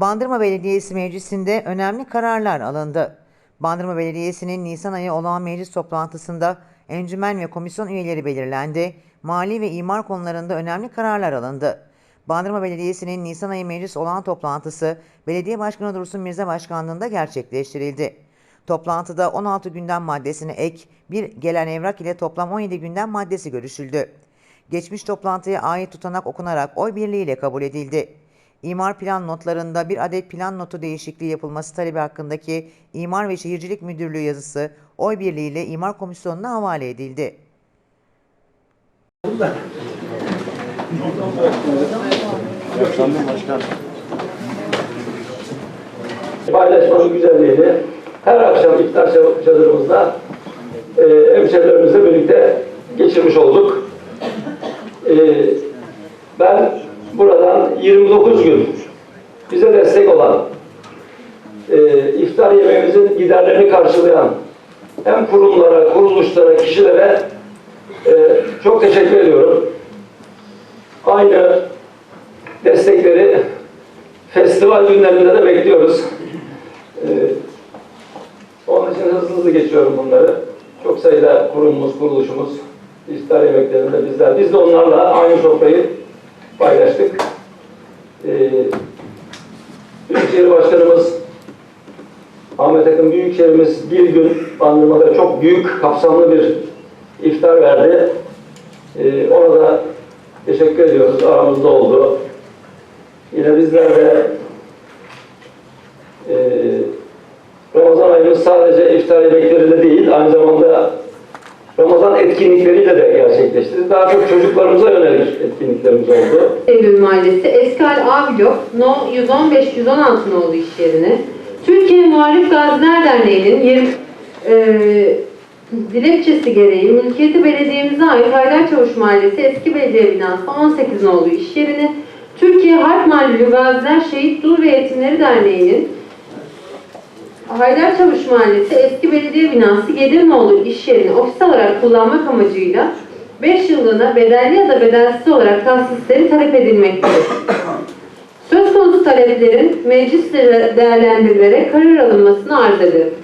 Bandırma Belediyesi Meclisi'nde önemli kararlar alındı. Bandırma Belediyesi'nin Nisan ayı olağan meclis toplantısında encümen ve komisyon üyeleri belirlendi. Mali ve imar konularında önemli kararlar alındı. Bandırma Belediyesi'nin Nisan ayı meclis olağan toplantısı Belediye Başkanı Dursun Mirza Başkanlığında gerçekleştirildi. Toplantıda 16 gündem maddesine ek bir gelen evrak ile toplam 17 gündem maddesi görüşüldü. Geçmiş toplantıya ait tutanak okunarak oy birliğiyle kabul edildi. İmar plan notlarında bir adet plan notu değişikliği yapılması talebi hakkındaki İmar ve Şehircilik Müdürlüğü yazısı oy birliğiyle İmar Komisyonu'na havale edildi. paylaşmanın güzelliğini her akşam iftar çadırımızda e, hemşehrilerimizle birlikte geçirmiş olduk. E, ben buradan 29 gün bize destek olan e, iftar yemeğimizin giderlerini karşılayan hem kurumlara, kuruluşlara, kişilere e, çok teşekkür ediyorum. Aynı destekleri festival günlerinde de bekliyoruz. Ee, onun için hızlı hızlı geçiyorum bunları. Çok sayıda kurumumuz, kuruluşumuz iftar yemeklerinde bizler. Biz de onlarla aynı sofrayı paylaştık. Ee, Büyükşehir Başkanımız Ahmet Akın Büyükşehir'imiz bir gün Bandırma'da çok büyük, kapsamlı bir iftar verdi. Ee, ona da teşekkür ediyoruz. Aramızda oldu. Yine bizler de ee, Ramazan ayımız sadece iftar yemekleriyle değil, aynı zamanda Ramazan etkinlikleriyle de gerçekleşti. Daha çok çocuklarımıza yönelik etkinliklerimiz oldu. Eylül Mahallesi Eskal A blok No 115-116 nolu iş yerine Türkiye Muharip Gaziler Derneği'nin 20, e, dilekçesi gereği mülkiyeti belediyemize ait Haydarçavuş Mahallesi Eski Belediye Binası 18 nolu iş yerine Türkiye Harp Mahalleli Gaziler Şehit Dul ve Yetimleri Derneği'nin Haydarçavuş Mahallesi Eski Belediye Binası Gedirnoğlu iş yerini ofis olarak kullanmak amacıyla 5 yıllığına bedelli ya da bedelsiz olarak tahsisleri talep edilmektedir. Söz konusu taleplerin meclisle değerlendirilerek karar alınmasını arz ederim.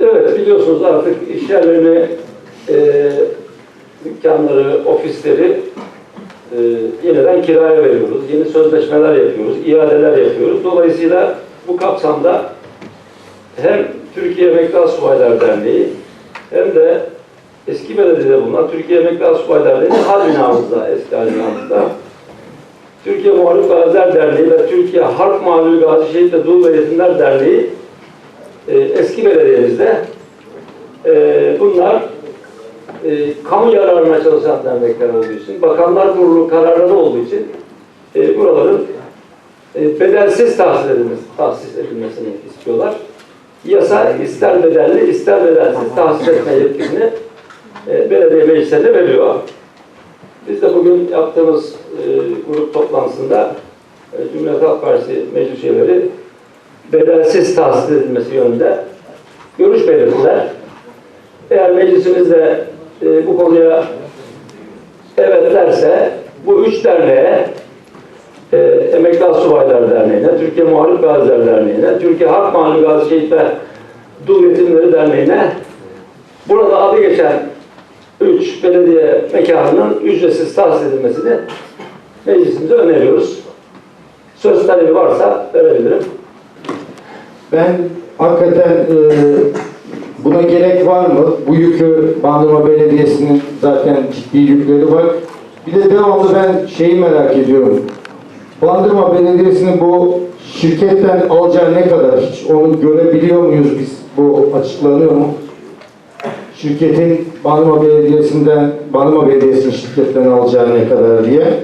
Evet, biliyorsunuz artık iş yerlerini, e, dükkanları, ofisleri e, yeniden kiraya veriyoruz. Yeni sözleşmeler yapıyoruz, iadeler yapıyoruz. Dolayısıyla bu kapsamda hem Türkiye Emekli Subaylar Derneği hem de eski belediyede bulunan Türkiye Emekli Subaylar Derneği hal binamızda, eski hal binamızda Türkiye Muharip Gaziler Derneği ve Türkiye Harp Mağlubi Gazi Şehit ve Dul ve Derneği e, eski belediyemizde e, bunlar e, kamu yararına çalışan dernekler olduğu için, Bakanlar Kurulu kararları olduğu için e, buraların e, bedelsiz tahsis edilmesi, tahsis edilmesini istiyorlar. Yasa ister bedelli ister bedelsiz tahsis etme yetkisini e, belediye meclislerine veriyor. Biz de bugün yaptığımız e, grup toplantısında e, Cumhuriyet Halk Partisi meclis üyeleri bedelsiz tahsis edilmesi yönünde görüş belirttiler. Eğer meclisimizde e, bu konuya evet derse bu üç derneğe e, Emekli Subaylar Derneği'ne, Türkiye Muharip Gaziler Derneği'ne, Türkiye Harp Mahalli Gazi Şehit ve Dul Yetimleri Derneği'ne burada adı geçen üç belediye mekanının ücretsiz tahsis edilmesini meclisimize öneriyoruz. Söz talebi varsa verebilirim. Ben hakikaten e, buna gerek var mı? Bu yükü Bandırma Belediyesi'nin zaten ciddi yükleri var. Bir de devamlı ben şeyi merak ediyorum. Bandırma Belediyesi'nin bu şirketten alacağı ne kadar? Hiç onu görebiliyor muyuz biz? Bu açıklanıyor mu? Şirketin Bandırma Belediyesi'nden, Bandırma Belediyesi'nin şirketten alacağı ne kadar diye.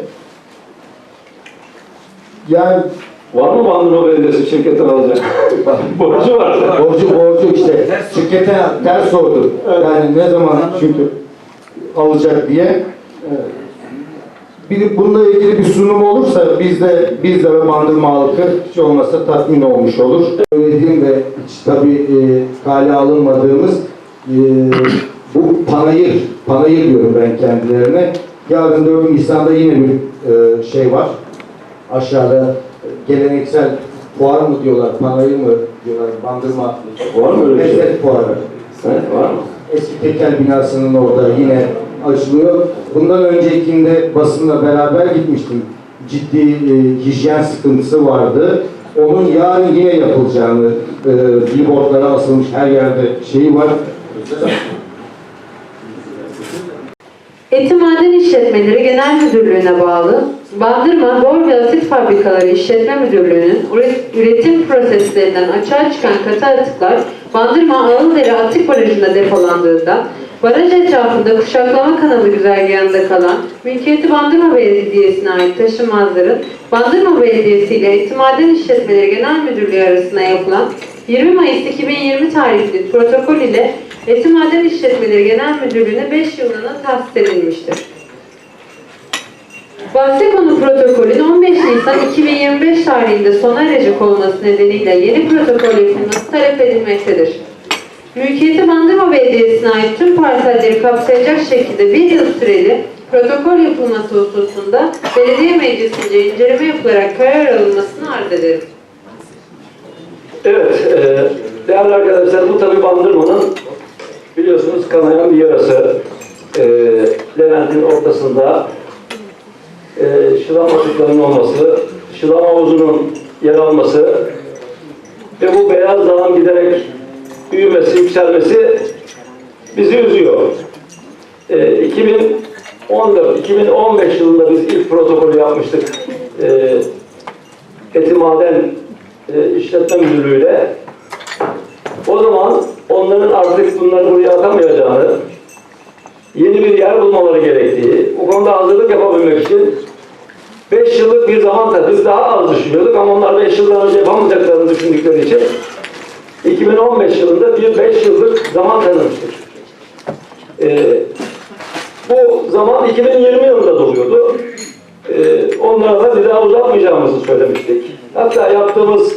Yani Var mı Bandırma Belediyesi şirketten alacak? Borcu var. Borcu borcu işte. Şirkete ters sordu. Yani ne zaman çünkü alacak diye. Bir bununla ilgili bir sunum olursa biz de biz de ve Bandırma halkı hiç olmazsa tatmin olmuş olur. Söylediğim ve hiç tabii e, kale alınmadığımız e, bu panayır, panayır diyorum ben kendilerine. Yarın 4 Nisan'da yine bir e, şey var. Aşağıda geleneksel fuar mı diyorlar, panayır mı diyorlar, bandırma. Var mı öyle bir şey? Lezzet fuarı. Evet, var mı? Eski tekel binasının orada yine açılıyor. Bundan öncekinde basınla beraber gitmiştim. Ciddi e, hijyen sıkıntısı vardı. Onun yarın yine yapılacağını e, billboardlara asılmış her yerde şeyi var. Eti Maden İşletmeleri Genel Müdürlüğü'ne bağlı Bandırma Bor ve Asit Fabrikaları İşletme Müdürlüğü'nün üret- üretim proseslerinden açığa çıkan katı atıklar Bandırma Ağıldere Atık Barajı'nda depolandığında baraj etrafında kuşaklama kanalı güzergahında kalan mülkiyeti Bandırma Belediyesi'ne ait taşınmazların Bandırma Belediyesi ile Eti Maden İşletmeleri Genel Müdürlüğü arasında yapılan 20 Mayıs 2020 tarihli protokol ile Eti Maden İşletmeleri Genel Müdürlüğü'ne 5 yıllığına tahsis edilmiştir. Bahse konu protokolün 15 Nisan 2025 tarihinde sona erecek olması nedeniyle yeni protokol yapılması talep edilmektedir. Mülkiyeti Bandırma Belediyesi'ne ait tüm parselleri kapsayacak şekilde bir yıl süreli protokol yapılması hususunda belediye meclisince inceleme yapılarak karar alınmasını arz ederim. Evet, e, değerli arkadaşlar bu tabi bandırmanın biliyorsunuz kanayan bir yarası. E, Levent'in ortasında e, şılam atıklarının olması, şılam havuzunun yer alması ve bu beyaz dağın giderek büyümesi, yükselmesi bizi üzüyor. E, 2014, 2015 yılında biz ilk protokolü yapmıştık. E, Eti Maden e, İşletme Müdürlüğü'yle. O zaman onların artık bunları buraya atamayacağını, yeni bir yer bulmaları gerektiği, bu konuda hazırlık yapabilmek için 5 yıllık bir zaman tabii biz daha az düşünüyorduk ama onlar 5 yıldan önce yapamayacaklarını düşündükleri için 2015 yılında bir 5 yıllık zaman tanımıştık. Ee, bu zaman 2020 yılında doluyordu. Ee, onlara da bir daha uzatmayacağımızı söylemiştik. Hatta yaptığımız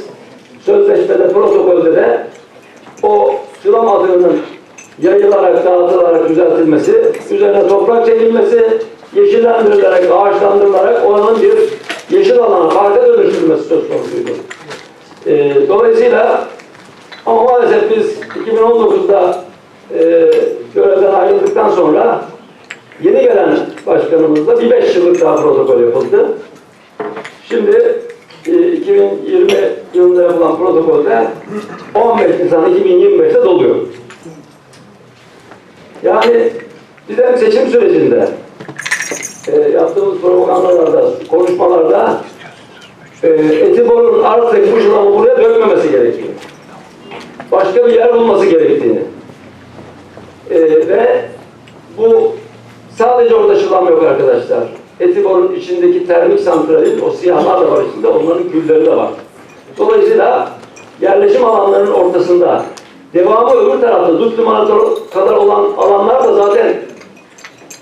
sözleşmede, protokolde de o sıram adının yayılarak, dağıtılarak düzeltilmesi, üzerine toprak çekilmesi, yeşillendirilerek, ağaçlandırılarak oranın bir yeşil alana, parka dönüştürülmesi söz konusuydu. Ee, dolayısıyla ama maalesef biz 2019'da e, görevden ayrıldıktan sonra yeni gelen başkanımızla bir beş yıllık daha protokol yapıldı. Şimdi e, 2020 yılında yapılan protokolde 15 Nisan 2025'te doluyor. Yani biz hem seçim sürecinde e, yaptığımız propagandalarda, konuşmalarda e, Etibor'un artık bu şılamı buraya dönmemesi gerekiyor. Başka bir yer bulması gerektiğini e, ve bu sadece orada şılam yok arkadaşlar. Etibor'un içindeki termik santralin o siyahlar da var içinde, onların külleri de var. Dolayısıyla yerleşim alanlarının ortasında devamı öbür tarafta Dut Limanı kadar olan alanlar da zaten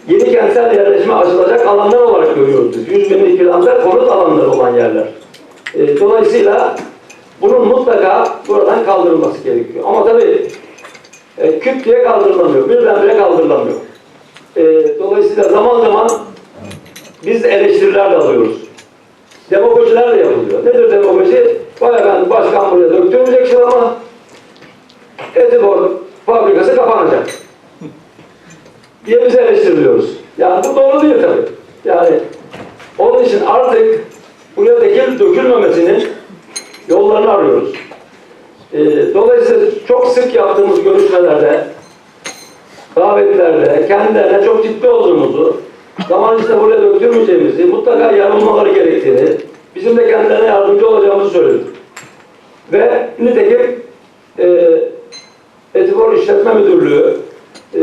yeni kentsel yerleşime açılacak alanlar olarak görüyoruz biz. 100 binlik planda konut alanları olan yerler. E, dolayısıyla bunun mutlaka buradan kaldırılması gerekiyor. Ama tabii e, küp diye kaldırılamıyor. Birdenbire kaldırılamıyor. E, dolayısıyla zaman zaman biz eleştiriler de alıyoruz. Demagojiler de yapılıyor. Nedir demagoji? Vay efendim başkan buraya döktürmeyecek şey ama Etibor fabrikası kapanacak. diye biz eleştiriliyoruz. Yani bu doğru değil tabii. Yani onun için artık buraya dökülmemesinin yollarını arıyoruz. Ee, dolayısıyla çok sık yaptığımız görüşmelerde, davetlerde kendilerine çok ciddi olduğumuzu, zaman işte buraya döktürmeyeceğimizi, mutlaka yanılmaları gerektiğini, bizim de kendilerine yardımcı olacağımızı söyledik. Ve nitekim e, Etibor İşletme Müdürlüğü e,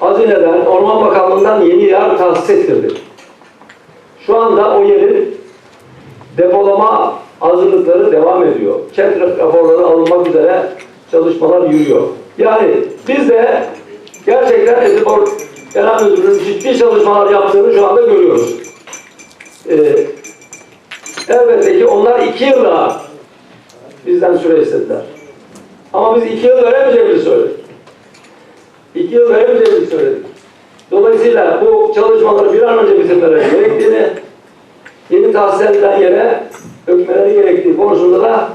Hazine'den, Orman Bakanlığı'ndan yeni yer tahsis ettirdi. Şu anda o yerin depolama hazırlıkları devam ediyor. Çet raporları alınmak üzere çalışmalar yürüyor. Yani biz de gerçekten Etibor Genel Müdürlüğü'nün ciddi çalışmalar yaptığını şu anda görüyoruz. Ee, elbette ki onlar iki yıl daha bizden süre istediler. Ama biz iki yıl veremeyeceğimizi söyledik. İki yıl veremeyeceğimizi söyledik. Dolayısıyla bu çalışmaları bir an önce bitirmeleri gerektiğini yeni tahsis edilen yere dökmeleri gerektiği konusunda da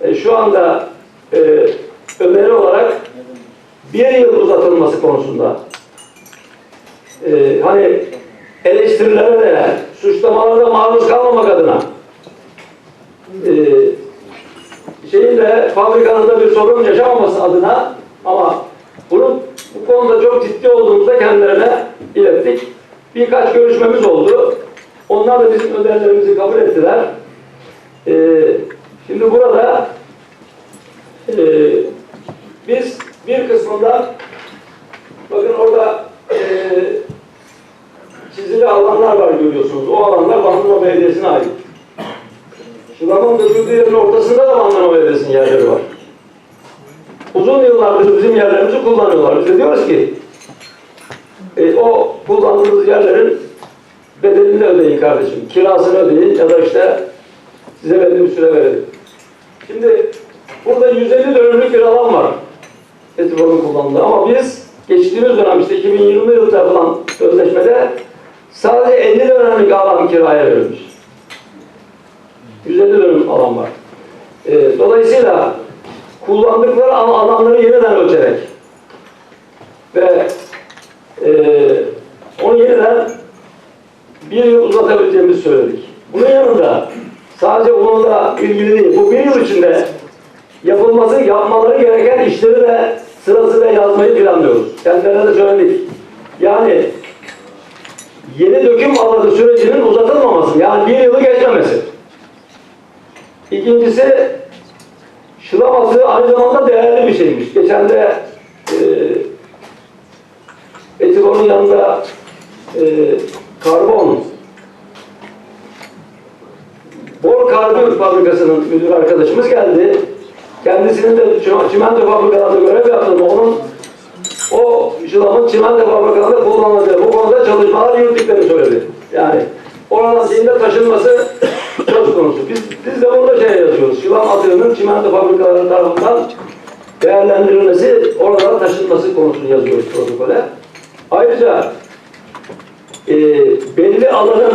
e, şu anda e, öneri olarak bir yıl uzatılması konusunda e, hani eleştirilere de suçlamalara da maruz kalmamak adına e, şeyinle fabrikanın da bir sorun yaşamaması adına ama bunun bu konuda çok ciddi olduğumuzda kendilerine ilettik. Birkaç görüşmemiz oldu. Onlar da bizim önerilerimizi kabul ettiler. Ee, şimdi burada e, biz bir kısmında bakın orada e, çizili alanlar var görüyorsunuz. O alanlar Bandırma Belediyesi'ne ait. Şılamın döküldüğü yerin ortasında da Bandırma Belediyesi'nin yerleri var. Uzun yıllardır bizim yerlerimizi kullanıyorlar. Biz de diyoruz ki e, o kullandığınız yerlerin bedelini de ödeyin kardeşim. Kirasını ödeyin ya da işte size belli bir süre verelim. Şimdi burada 150 dönümlük bir alan var. Etibor'un kullandığı ama biz geçtiğimiz dönem işte 2020 yılında yapılan sözleşmede sadece 50 dönümlük alan kiraya verilmiş. 150 dönüm alan var. E, dolayısıyla kullandıkları al- alanları yeniden ölçerek ve e, onu yeniden bir yıl uzatabileceğimizi söyledik. Bunun yanında sadece bununla ilgili değil, bu bir yıl içinde yapılması, yapmaları gereken işleri de sırasıyla yazmayı planlıyoruz. Kendilerine de söyledik. Yani yeni döküm alanı sürecinin uzatılmaması, yani bir yılı geçmemesi. İkincisi, şılam atığı aynı zamanda değerli bir şeymiş. Geçen de e, Etigon'un yanında e, karbon Bor Karbon Fabrikası'nın müdür arkadaşımız geldi. Kendisinin de çim- çimento fabrikalarında görev yaptığını, onun o şılamın çimento fabrikalarında kullanıldığı bu konuda çalışmalar yürüttüklerini söyledi. Yani oradan şeyinde taşınması söz konusu. Biz, biz de burada şey yazıyoruz. Şılam atığının çimento fabrikaları tarafından değerlendirilmesi, oralara taşınması konusunu yazıyoruz protokole. Ayrıca e, belli alanın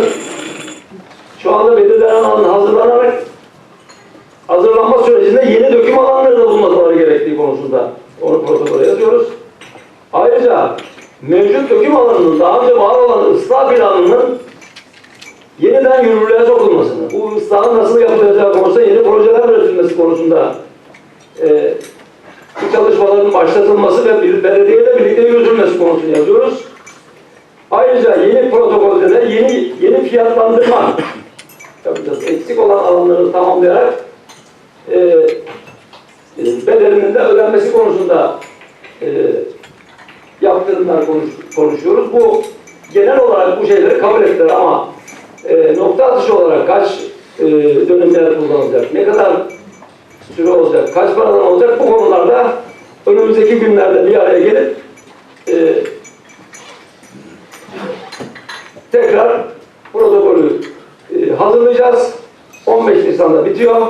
şu anda belirlenen alanın hazırlanarak hazırlanma sürecinde yeni döküm alanları da bulunmaları gerektiği konusunda onu protokole yazıyoruz. Ayrıca mevcut döküm alanının daha önce var olan ıslah planının yeniden yürürlüğe sokulmasını, bu ıslahın nasıl yapılacağı konusunda yeni projeler üretilmesi konusunda e, bu çalışmaların başlatılması ve belediyeyle birlikte yürütülmesi konusunu yazıyoruz. Ayrıca yeni protokolde de yeni yeni fiyatlandırma yapacağız. Eksik olan alanları tamamlayarak e, e, bedelinin de ödenmesi konusunda e, yaptırımlar konuş, konuşuyoruz. Bu genel olarak bu şeyleri kabul ettiler ama e, nokta atışı olarak kaç e, dönümler kullanılacak, ne kadar süre olacak, kaç paradan olacak bu konularda önümüzdeki günlerde bir araya gelip e, tekrar protokolü e, hazırlayacağız. 15 Nisan'da bitiyor.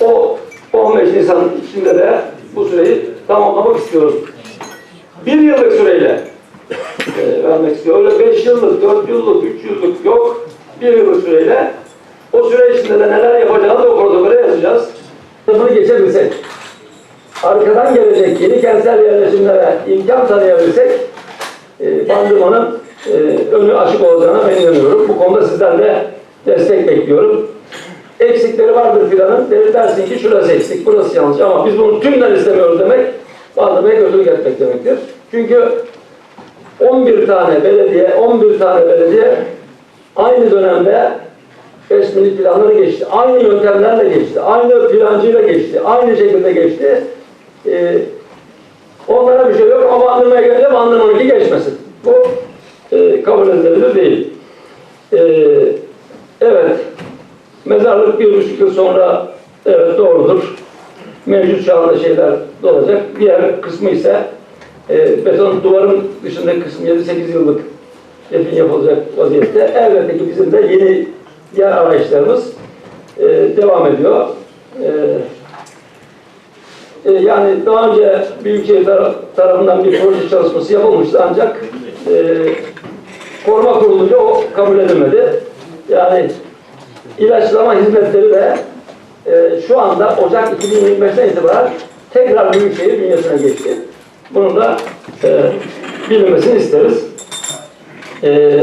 O 15 Nisan içinde de bu süreyi tamamlamak istiyoruz. Bir yıllık süreyle e, vermek istiyor. Öyle 5 yıllık, 4 yıllık, 3 yıllık yok. Bir yıllık süreyle o süre içinde de neler yapacağını da o protokole yazacağız. Bunu geçebilsek, arkadan gelecek yeni kentsel yerleşimlere imkan tanıyabilsek, e, Bandırma'nın e, önü açık olacağına ben inanıyorum. Bu konuda sizden de destek bekliyorum. Eksikleri vardır filanın. Der- Dersin ki şurası eksik, burası yanlış ama biz bunu tümden istemiyoruz demek Bandırma'ya kötülük etmek demektir. Çünkü 11 tane belediye, 11 tane belediye aynı dönemde resmi planları geçti. Aynı yöntemlerle geçti. Aynı plancıyla geçti. Aynı şekilde geçti. Ee, onlara bir şey yok ama Bandırma'ya gelince Bandırma'nınki geçmesin. Bu e, kabul edilebilir değil. Ee, evet, mezarlık bir buçuk yıl sonra evet doğrudur. Mevcut şu şeyler dolacak. Diğer kısmı ise e, beton duvarın dışındaki kısmı 7-8 yıllık defin yapılacak vaziyette. Elbette ki bizim de yeni diğer arayışlarımız e, devam ediyor. E, e, yani daha önce Büyükşehir tar- tarafından bir proje çalışması yapılmıştı ancak e, koruma kurulunca o kabul edilmedi. Yani ilaçlama hizmetleri de e, şu anda Ocak 2025'ten itibaren tekrar Büyükşehir bünyesine geçti. Bunun da e, bilinmesini isteriz. E,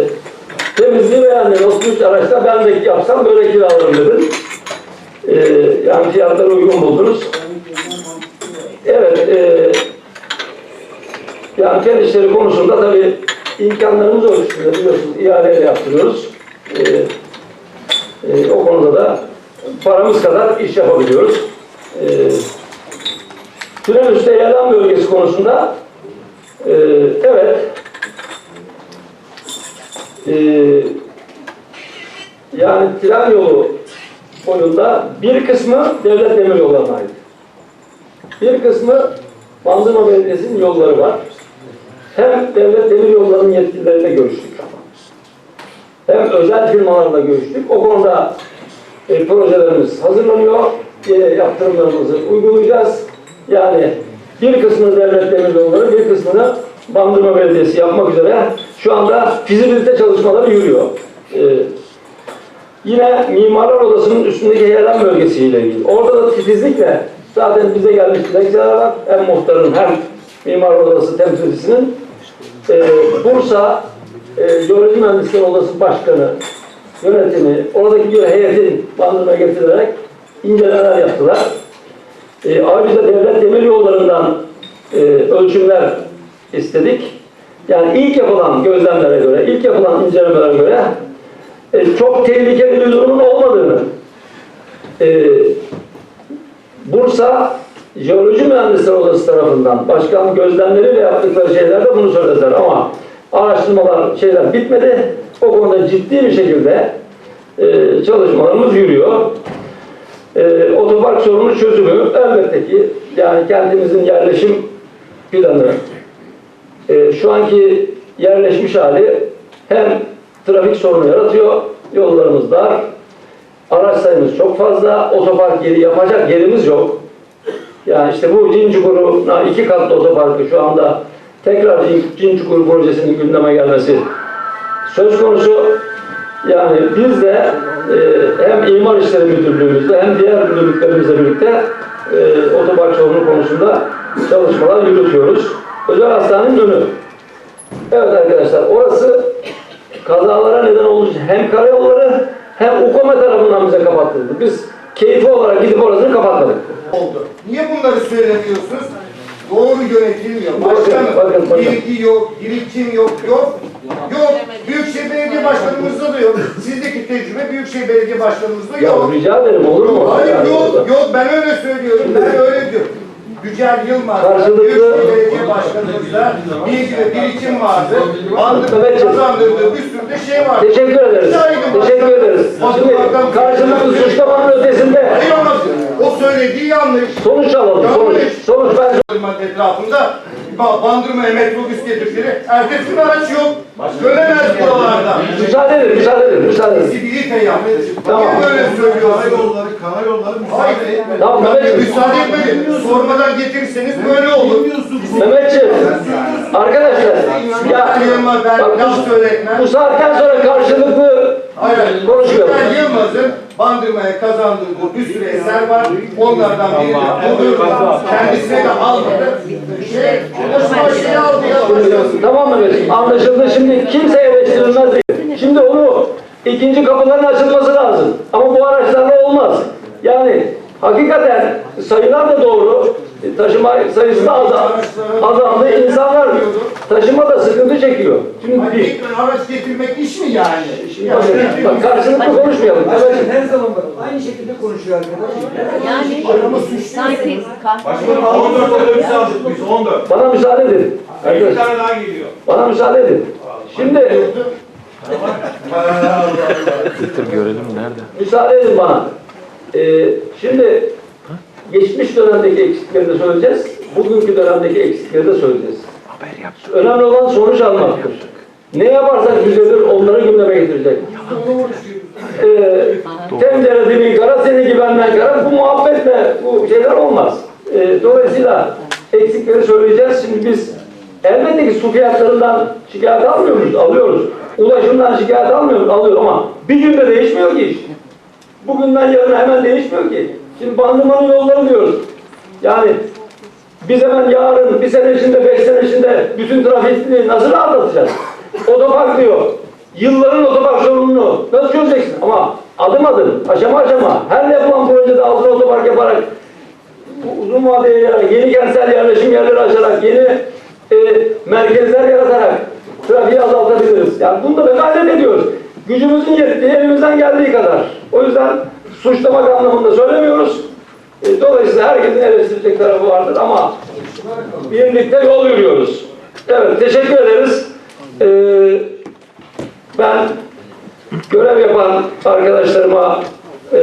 temizliği beğendim. 33 araçta ben de yapsam böyle kiralarım dedim. E, yani fiyatları uygun buldunuz. Evet, e, yani fen işleri konusunda tabii imkanlarımız ölçüsünde biliyorsunuz ihaleyle yaptırıyoruz. E, e, o konuda da paramız kadar iş yapabiliyoruz. E, tünel üstü bölgesi konusunda e, evet e, yani tren yolu boyunda bir kısmı devlet demir yollarına ait. Bir kısmı Bandırma Belediyesi'nin yolları var. Hem devlet demir yollarının yetkilileriyle görüştük. Hem özel firmalarla görüştük. O konuda e, projelerimiz hazırlanıyor. E, yaptırımlarımızı uygulayacağız. Yani bir kısmını devlet demir yolları, bir kısmını Bandırma Belediyesi yapmak üzere şu anda fizibilite çalışmaları yürüyor. E, Yine Mimarlar Odası'nın üstündeki heyelan bölgesiyle ilgili. Orada da titizlikle zaten bize gelmiş dilekçeler var. Hem muhtarın hem Mimarlar Odası temsilcisinin e, Bursa e, Jeoloji Mühendisleri Odası Başkanı yönetimi, oradaki bir heyetin bandına getirilerek incelemeler yaptılar. E, ayrıca devlet demir yollarından e, ölçümler istedik. Yani ilk yapılan gözlemlere göre, ilk yapılan incelemelere göre e, çok tehlikeli bir durumun olmadığını e, Bursa Jeoloji Mühendisleri Odası tarafından başkan gözlemleriyle yaptıkları şeylerde bunu söylediler ama araştırmalar şeyler bitmedi. O konuda ciddi bir şekilde e, çalışmalarımız yürüyor. E, otopark sorunu çözümü elbette ki yani kentimizin yerleşim planı e, şu anki yerleşmiş hali hem trafik sorunu yaratıyor, yollarımız dar, araç sayımız çok fazla, otopark yeri yapacak yerimiz yok. Yani işte bu Cinçukur'una iki katlı otoparkı şu anda tekrar Cin- Cinçukur projesinin gündeme gelmesi söz konusu. Yani biz de e, hem İmar İşleri Müdürlüğümüzle hem diğer müdürlüklerimizle birlikte e, otopark sorunu konusunda çalışmalar yürütüyoruz. Özel hastanenin önü. Evet arkadaşlar orası kazalara neden olmuş hem karayolları hem UKOME tarafından bize kapattırıldı. Biz keyfi olarak gidip orasını kapatmadık. oldu. Niye bunları söylemiyorsunuz? Doğru. Bakın, Başkanım, bakın, bakın. bilgi yok, birikim yok, yok. Yok. Büyükşehir Belediye Başkanımızda da yok. Sizdeki tecrübe Büyükşehir Belediye Başkanımızda Ya yok. rica ederim olur mu? Hayır yok, yok ben öyle söylüyorum, ben öyle diyorum. Yücel Yılmaz, Karşılıklı- Belediye Başkanımızda bilgi ve birikim vardı. Bandı Mehmetciğim. kazandırdığı bir sürü de şey var. Teşekkür ederiz. Teşekkür ederiz. Şimdi karşılıklı suçlamanın ötesinde Hayır ama o söylediği yanlış. sonuç alalım. Sonuç. Sonuç ben Bandırma etrafında ba- bandırmaya metrobüs getirdikleri ertesi gün araç yok. Dönemez buralarda. müsaade edin, müsaade edin, müsaade edin. Sibilite yaptı. Tamam. Niye böyle söylüyorsunuz? Karayolları, karayolları müsaade etmedi. Tamam Mehmetciğim. Müsaade etmedi. Sormadan getirirseniz böyle olur. Mehmetciğim. Arkadaşlar. Ya, Yılmaz ben laf söyletmem. bu saatten sonra karşılıklı Hayır. konuşuyoruz. Yücel Yılmaz'ın bandırmaya kazandırdığı bir sürü eser var. Onlardan biri de budur. Kendisine de almadı. Şey, aldı ya. Tamam mı? Anlaşıldı. Şimdi kimse eleştirilmez. Şimdi onu ikinci kapıların açılması lazım. Ama bu araçlarla olmaz. Yani hakikaten sayılar da doğru. E, Taşıma sayısı da azal, azaldı. İnsanlar taşıma da sıkıntı çekiyor. Şimdi bir, Tekrar araç getirmek iş mi yani? şimdi bakın, bak karşılıklı konuşmayalım. Evet. Her zaman bak aynı şekilde konuşuyor arkadaşlar. Yani sanki kahve Başkanım 14 otobüs aldık biz 14. Bana müsaade edin. Bir Arkadaşlar, tane daha geliyor. bana müsaade edin. Şimdi Müsaade edin bana. Ee, şimdi geçmiş dönemdeki eksikleri de söyleyeceğiz. Bugünkü dönemdeki eksikleri de söyleyeceğiz. Önemli olan sonuç almaktır. Ne yaparsak düzelir onları gündeme getirecek. Ee, tencere dibi kara, seni gibi benden kara. Bu muhabbetle bu şeyler olmaz. Ee, dolayısıyla eksikleri söyleyeceğiz. Şimdi biz elbette ki su fiyatlarından şikayet almıyor muyuz? Alıyoruz. Ulaşımdan şikayet almıyoruz. Alıyoruz ama bir günde değişmiyor ki iş. Bugünden yarına hemen değişmiyor ki. Şimdi bandırmanın yolları diyoruz. Yani biz hemen yarın, bir sene içinde, beş sene içinde bütün trafiği nasıl rahatlatacağız? Otopark diyor. Yılların otopark sorununu nasıl çözeceksin? Ama adım adım, aşama aşama, her yapılan projede altına otopark yaparak, uzun vadeye yararak, yeni kentsel yerleşim yerleri açarak, yeni e, merkezler yaratarak trafiği azaltabiliriz. Yani bunda da gayret ediyoruz. Gücümüzün yettiği, elimizden geldiği kadar. O yüzden suçlamak anlamında söylemiyoruz. E, dolayısıyla herkesin eleştirecek tarafı vardır ama birlikte yol yürüyoruz. Evet, teşekkür ederiz. E, ben görev yapan arkadaşlarıma, e,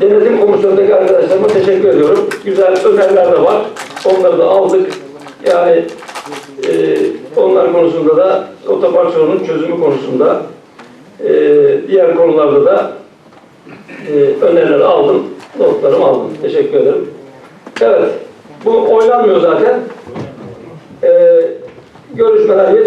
denetim komisyonundaki arkadaşlarıma teşekkür ediyorum. Güzel öneriler de var. Onları da aldık. Yani e, onlar konusunda da otopark sorunun çözümü konusunda e, diğer konularda da e, önerileri aldım. Notlarımı aldım. Teşekkür ederim. Evet. Bu oylanmıyor zaten. E, görüşmeler yeter.